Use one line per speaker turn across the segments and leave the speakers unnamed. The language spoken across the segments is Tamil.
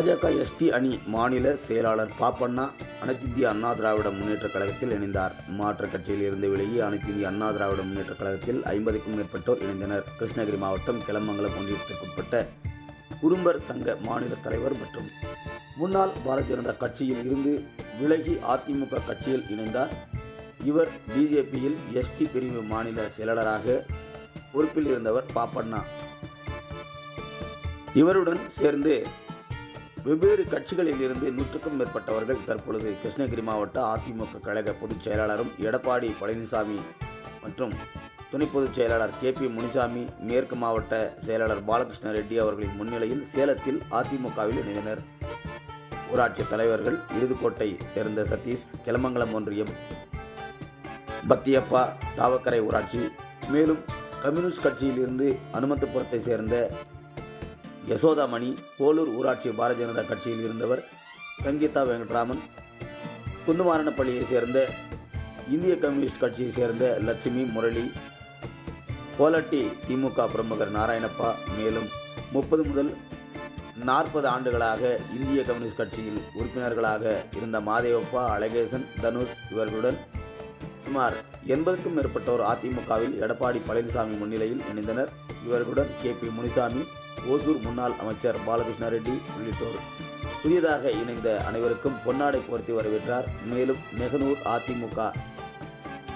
பாஜக எஸ்டி அணி மாநில செயலாளர் பாப்பண்ணா அனைத்திந்திய அண்ணா திராவிட முன்னேற்றக் கழகத்தில் இணைந்தார். மாற்றுக் கட்சியில் இருந்து விலகி அனைத்திந்திய அண்ணா திராவிட முன்னேற்றக் கழகத்தில் ஐம்பதுக்கும் மேற்பட்டோர் இணைந்தனர். கிருஷ்ணகிரி மாவட்டம் கிளமங்கலம் ஒன்றியத்திற்குட்பட்ட குறும்பர் சங்க மாநில தலைவர் மற்றும் முன்னாள் பாரதிய ஜனதா கட்சியில் இருந்து விலகி அதிமுக கட்சியில் இணைந்தார். இவர் பிஜேபியில் எஸ்டி பிரிவு மாநில செயலாளராக பொறுப்பில் இருந்தவர் பாப்பண்ணா. இவருடன் சேர்ந்து வெவ்வேறு கட்சிகளில் இருந்து நூற்றுக்கும் மேற்பட்டவர்கள் தற்பொழுது கிருஷ்ணகிரி மாவட்ட அதிமுக கழக பொதுச் செயலாளரும் எடப்பாடி பழனிசாமி மற்றும் துணை பொதுச் செயலாளர் கே பி முனிசாமி மேற்கு மாவட்ட செயலாளர் பாலகிருஷ்ண ரெட்டி அவர்களின் முன்னிலையில் சேலத்தில் அதிமுகவில் இணைந்தனர். ஊராட்சி தலைவர்கள் இறுதிக்கோட்டை சேர்ந்த சதீஷ் கிளமங்கலம் ஒன்றியம் பத்தியப்பா தாவக்கரை ஊராட்சி. மேலும் கம்யூனிஸ்ட் கட்சியில் இருந்து அனுமந்தபுரத்தை சேர்ந்த யசோதாமணி போலூர் ஊராட்சி பாரதிய ஜனதா கட்சியில் இருந்தவர் சங்கீதா வெங்கட்ராமன் குந்துமாரணப்பள்ளியை சேர்ந்த இந்திய கம்யூனிஸ்ட் கட்சியை சேர்ந்த லட்சுமி முரளி கோலட்டி திமுக பிரமுகர் நாராயணப்பா. மேலும் முப்பது முதல் நாற்பது ஆண்டுகளாக இந்திய கம்யூனிஸ்ட் கட்சியில் உறுப்பினர்களாக இருந்த மாதேவப்பா அழகேசன் தனுஷ் இவர்களுடன் சுமார் எண்பதுக்கும் மேற்பட்டோர் அதிமுகவில் எடப்பாடி பழனிசாமி முன்னிலையில் இணைந்தனர். இவர்களுடன் கே பி முனிசாமி ஓசூர் முன்னாள் அமைச்சர் பாலகிருஷ்ண ரெட்டி உள்ளிட்டோர். புதியதாக இணைந்த அனைவருக்கும் பொன்னாடை போர்த்தி வரவேற்றார். மேலும் நெகனூர் அதிமுக.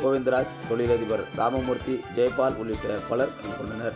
கோவிந்தராஜ் தொழிலதிபர் ராமமூர்த்தி ஜெயபால் உள்ளிட்ட பலர் கலந்து கொண்டனர்.